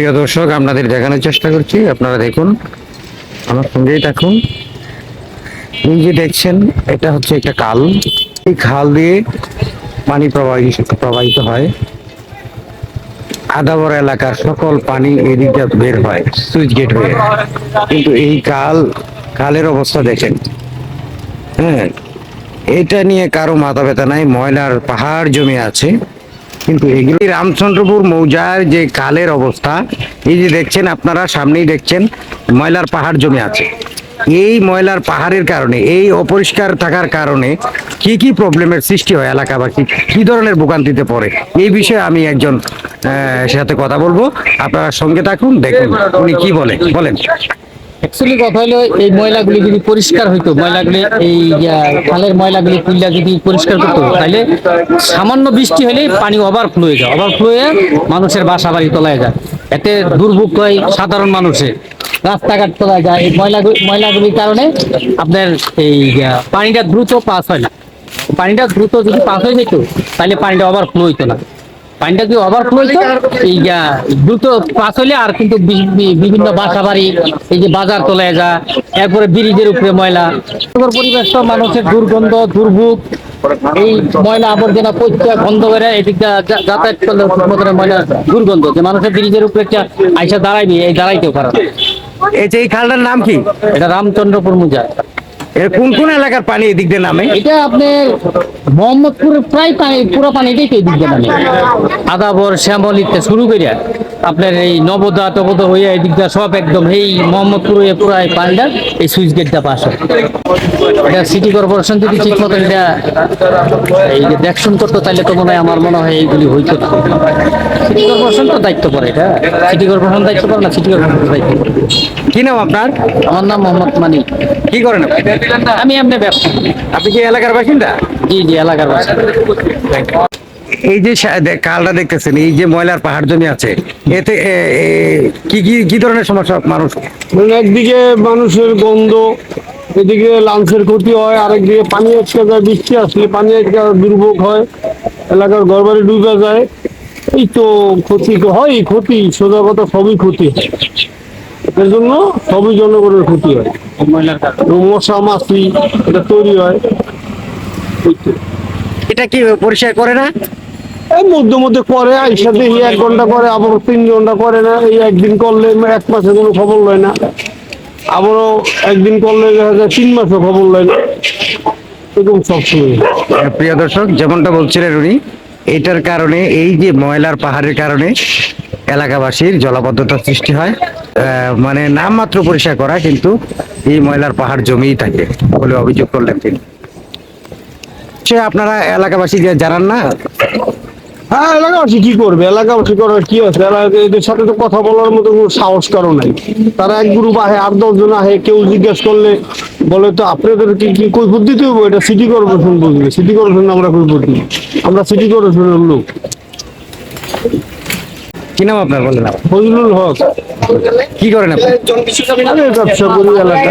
প্রিয় দর্শক, আপনাদের দেখানোর চেষ্টা করছি। আপনারা দেখুন, আমার সঙ্গেই দেখুন এই যে দেখছেন, এটা হচ্ছে একটা কাল এই খাল দিয়ে পানি প্রবাহিত প্রবাহিত হয়। আদাবর এলাকার সকল পানি এদিকে বের হয়, সুইচ গেট হয়ে। কিন্তু এই কাল কালের অবস্থা দেখেন। হ্যাঁ এটা নিয়ে কারও মাথা ব্যথা নাই, ময়লার পাহাড় জমে আছে। কিন্তু এগুলি রামচন্দ্রপুর মৌজার যে কালের অবস্থা, এই যে দেখছেন আপনারা, সামনেই দেখছেন, ময়লার পাহাড় জমে আছে। এই ময়লার পাহাড়ের কারণে, এই অপরিষ্কার থাকার কারণে কি কি প্রবলেমের সৃষ্টি হয় এলাকাবাসী? কি ধরনের ভোগান্তিতে পড়ে? এই বিষয়ে আমি একজন সাথে কথা বলব। আপনারা সঙ্গে থাকুন, দেখুন উনি কি বলে। বলেন। অ্যাকচুয়ালি কথা হলো, এই ময়লাগুলি যদি পরিষ্কার হইতো, ময়লাগুলি, এই খালের ময়লাগুলি যদি পরিষ্কার করতো, তাহলে সামান্য বৃষ্টি হলেই পানি ওভারফ্লো হয়ে যায়। ওভারফ্লো হয়ে মানুষের বাসা বাড়ি তলায় যায়। এতে দুর্ভোগ হয় সাধারণ মানুষের রাস্তাঘাট তলায় যায়। এই ময়লাগুলি ময়লাগুলির কারণে আপনার এই পানিটা দ্রুত পাস হয় না। পানিটা দ্রুত যদি পাস হয়ে যেত, তাহলে পানিটা ওভারফ্লো হইতো না। পানিটা কি ওভারফ্লো হইতো এই দ্রুত পাস হলে আর কিন্তু বিভিন্ন বাসা বাড়ি এই যে বাজার যা এরপরে ব্রিজের উপরে ময়লা। পরিবেশ মানুষের দুর্গন্ধ দুর্ভোগ এই ময়লা আবর্জনা পরিষ্কার বন্ধ করে এদিকটা যাতায়াত করলে ময়লা দুর্গন্ধ। যে মানুষের ব্রিজের উপরে একটা আইসা দাঁড়াইবি এই দাঁড়াইতেও পারে। এই যে এই খালটার নাম কি? এটা রামচন্দ্রপুর মুজা কোন কোন এলাকার পানি এদিক দিয়ে নামে? এটা আপনার মোহাম্মদপুরের প্রায় পানি পুরো তো এদিক দিয়ে নামে। আদাবর শ্যামল ইত্যাদি শুরু করিয়া। আপনার এই নবদা টবদা হইয়া এদিক দিয়ে সব একদম এই মোহাম্মদপুর হয়ে পুরো এই পানিটা এই সুইচ গেটটা পাস হয়। এটা সিটি কর্পোরেশন যদি ঠিক মতো এটা এই যে দেখশন করতো তাহলে তো মনে হয় আমার মনে হয় এইগুলি হইতো সিটি কর্পোরেশন তো দায়িত্ব পড়ে এটা সিটি কর্পোরেশন দায়িত্ব পড়ে না সিটি কর্পোরেশন দায়িত্ব পড়ে। কি নাম আপনার? আমার নাম মোহাম্মদ মানিক। কি করেন আপনি? আমি এমনি ব্যবসা আপনি কি এলাকার বাসিন্দা? জি জি এলাকার বাসা এই যে কালটা দেখতেছেন এই যে ময়লার পাহাড় জমি আছে এতে কি কি কি ধরনের সমস্যা মানুষ? মানে একদিকে মানুষের গন্ধ এদিকে লাঞ্চের ক্ষতি হয় আরেকদিকে পানি আটকে যায় বৃষ্টি আসলে পানি আটকে দুর্ভোগ হয় এলাকার ঘরবাড়ি ডুবে যায়। এই তো ক্ষতি তো হয় ক্ষতি সোজা কথা সবই ক্ষতি হয়। এর জন্য সবই জনগণের ক্ষতি হয়। মশা মাছি এটা তৈরি হয়। এটা কি পরিষ্কার করে না? এই মধ্যে মধ্যে করে, আইসা দেখি এক ঘণ্টা করে, আবার তিন ঘণ্টা করে না, এই একদিন করলে এক মাসে কোনো খবর লয় না। আবারও একদিন করলে তিন মাসে খবর লয় না। এরকম সবসময় প্রিয় দর্শক, যেমনটা বলছিলেন উনি, এটার কারণে, এই যে ময়লার পাহাড়ের কারণে এলাকাবাসীর জলাবদ্ধতার সৃষ্টি হয়। মানে নামমাত্র পরিষ্কার করা, কিন্তু এই ময়লার পাহাড় জমিই থাকে বলে অভিযোগ করলেন তিনি। সে আপনারা এলাকাবাসী যে জানান না? হ্যাঁ এলাকাবাসী কি করবে? এলাকাবাসী করার কি আছে? এলাকা এদের সাথে তো কথা বলার মতো কোনো সাহস কারও নাই। তারা এক গ্রুপ আহে আট দশ জন আহে কেউ জিজ্ঞেস করলে বলে তো আপনাদের কি কি কৈফত দিতে হবে এটা সিটি কর্পোরেশন বুঝবে সিটি কর্পোরেশন আমরা কৈফত দিই আমরা সিটি কর্পোরেশনের লোক। কি নাম আপনার বলেন? ফজলুল হক। কি করেন আপনি? আমি ব্যবসা করি এলাকায়।